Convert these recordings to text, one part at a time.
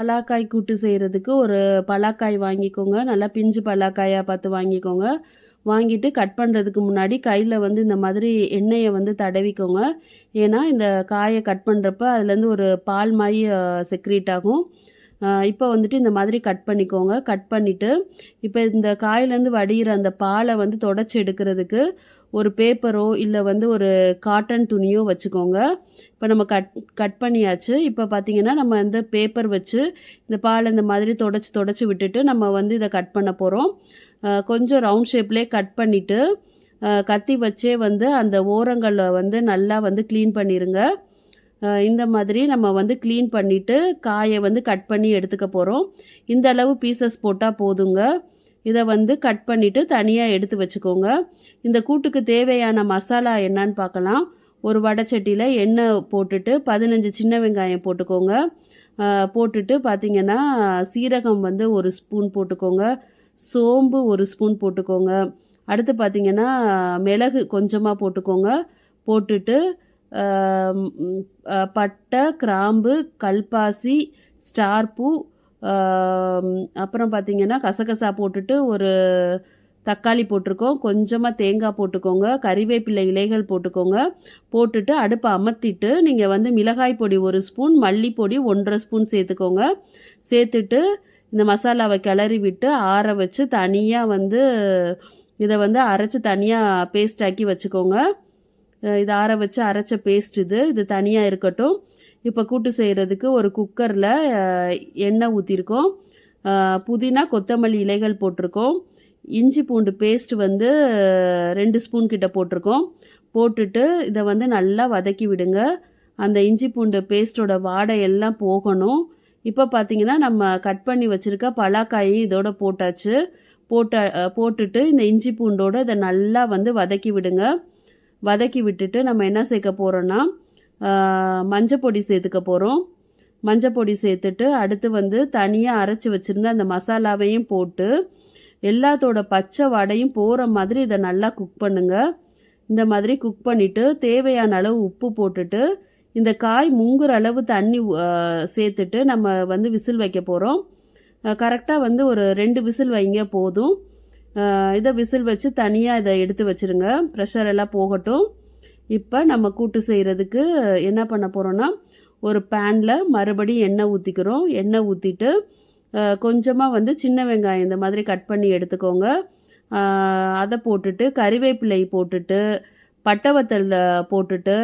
பலாக்காய் கூட்டு செய்கிறதுக்கு ஒரு பலாக்காய் வாங்கிக்கோங்க. நல்லா பிஞ்சு பலாக்காயாக பார்த்து வாங்கிக்கோங்க. வாங்கிட்டு கட் பண்ணுறதுக்கு முன்னாடி கையில் வந்து இந்த மாதிரி எண்ணெயை வந்து தடவிக்கோங்க. ஏன்னா இந்த காயை கட் பண்ணுறப்ப அதுலேருந்து ஒரு பால் மாதிரி செக்ரேட் ஆகும். இப்போ வந்துட்டு இந்த மாதிரி கட் பண்ணிக்கோங்க. கட் பண்ணிவிட்டு இப்போ இந்த காயிலேருந்து வடிகிற அந்த பாலை வந்து தொடச்சி எடுக்கிறதுக்கு ஒரு பேப்பரோ இல்லை வந்து ஒரு காட்டன் துணியோ வச்சுக்கோங்க. இப்போ நம்ம கட் கட் பண்ணியாச்சு. இப்போ பார்த்தீங்கன்னா நம்ம இந்த பேப்பர் வச்சு இந்த பால் இந்த மாதிரி தொடச்சி தொடச்சி விட்டுட்டு நம்ம வந்து இதை கட் பண்ண போகிறோம் கொஞ்சம் ரவுண்ட் ஷேப்லேயே கட் பண்ணிவிட்டு கத்தி வச்சே வந்து அந்த ஓரங்களை வந்து நல்லா வந்து க்ளீன் பண்ணிடுங்க இந்த மாதிரி நம்ம வந்து க்ளீன் பண்ணிவிட்டு காயை வந்து கட் பண்ணி எடுத்துக்க போகிறோம் இந்த அளவு பீசஸ் போட்டால் போதுங்க. இதை வந்து கட் பண்ணிவிட்டு தனியாக எடுத்து வச்சுக்கோங்க. இந்த கூட்டுக்கு தேவையான மசாலா என்னன்னு பார்க்கலாம் ஒரு வடைச்சட்டியில் எண்ணெய் போட்டுட்டு பதினஞ்சு சின்ன வெங்காயம் போட்டுக்கோங்க. போட்டுட்டு பார்த்திங்கன்னா சீரகம் வந்து ஒரு ஸ்பூன் போட்டுக்கோங்க. சோம்பு ஒரு ஸ்பூன் போட்டுக்கோங்க. அடுத்து பார்த்திங்கன்னா மிளகு கொஞ்சமாக போட்டுக்கோங்க. போட்டுட்டு பட்டை கிராம்பு கல்பாசி ஸ்டார் பூ அப்புறம் பார்த்திங்கன்னா கசகசா போட்டுட்டு ஒரு தக்காளி போட்டிருக்கோம். கொஞ்சமாக தேங்காய் போட்டுக்கோங்க. கறிவேப்பிலை இலைகள் போட்டுக்கோங்க. போட்டுட்டு அடுப்பை அமர்த்திட்டு நீங்கள் வந்து மிளகாய் பொடி ஒரு ஸ்பூன் மல்லிப்பொடி ஒன்றரை ஸ்பூன் சேர்த்துக்கோங்க. சேர்த்துட்டு இந்த மசாலாவை கிளறி விட்டு ஆற வச்சு தனியாக வந்து இதை வந்து அரைச்சி தனியாக பேஸ்ட் ஆக்கி வச்சுக்கோங்க. இது ஆற வச்சு அரைச்ச பேஸ்ட் இது. இது தனியாக இருக்கட்டும். இப்போ கூட்டு செய்கிறதுக்கு ஒரு குக்கரில் எண்ணெய் ஊற்றிருக்கோம் புதினா கொத்தமல்லி இலைகள் போட்டிருக்கோம். இஞ்சி பூண்டு பேஸ்ட் வந்து ரெண்டு ஸ்பூன் கிட்ட போட்டிருக்கோம். போட்டுட்டு இதை வந்து நல்லா வதக்கி விடுங்க. அந்த இஞ்சி பூண்டு பேஸ்ட்டோட வாடை எல்லாம் போகணும். இப்போ பார்த்தீங்கன்னா நம்ம கட் பண்ணி வச்சுருக்க பலாக்காயும் இதோட போட்டாச்சு. போட்ட போட்டுட்டு இந்த இஞ்சி பூண்டோடு இதை நல்லா வந்து வதக்கி விடுங்க. வதக்கி விட்டுட்டு நம்ம என்ன சேர்க்க போகிறோன்னா மஞ்சப்பொடி சேர்த்துக்க போகிறோம் மஞ்சள் பொடி சேர்த்துட்டு அடுத்து வந்து தனியாக அரைச்சி வச்சுருந்த அந்த மசாலாவையும் போட்டு எல்லாத்தோட பச்சை வடையும் போகிற மாதிரி இதை நல்லா குக் பண்ணுங்கள் இந்த மாதிரி குக் பண்ணிவிட்டு தேவையான அளவு உப்பு போட்டுட்டு இந்த காய் முங்குற அளவு தண்ணி சேர்த்துட்டு நம்ம வந்து விசில் வைக்க போகிறோம் கரெக்டாக வந்து ஒரு ரெண்டு விசில் வைங்க போதும். இதை விசில் வச்சு தனியாக இதை எடுத்து வச்சுருங்க. ப்ரெஷர் எல்லாம் போகட்டும். இப்போ நம்ம கூட்டு செய்கிறதுக்கு என்ன பண்ண போகிறோன்னா ஒரு பேனில் மறுபடியும் எண்ணெய் ஊற்றிக்கிறோம் எண்ணெய் ஊற்றிட்டு கொஞ்சமாக வந்து சின்ன வெங்காயம் இந்த மாதிரி கட் பண்ணி எடுத்துக்கோங்க. அதை போட்டுட்டு கறிவேப்பிலை போட்டுட்டு பட்டவத்தல் போட்டுட்டு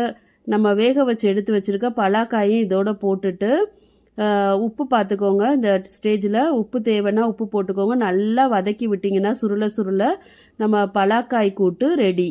நம்ம வேக வச்சு எடுத்து வச்சுருக்க பலாக்காயும் இதோடு போட்டுட்டு உப்பு பார்த்துக்கோங்க இந்த ஸ்டேஜில் உப்பு தேவைன்னா உப்பு போட்டுக்கோங்க. நல்லா வதக்கி விட்டிங்கன்னா சுருள சுருள நம்ம பலாக்காய் கூட்டு ரெடி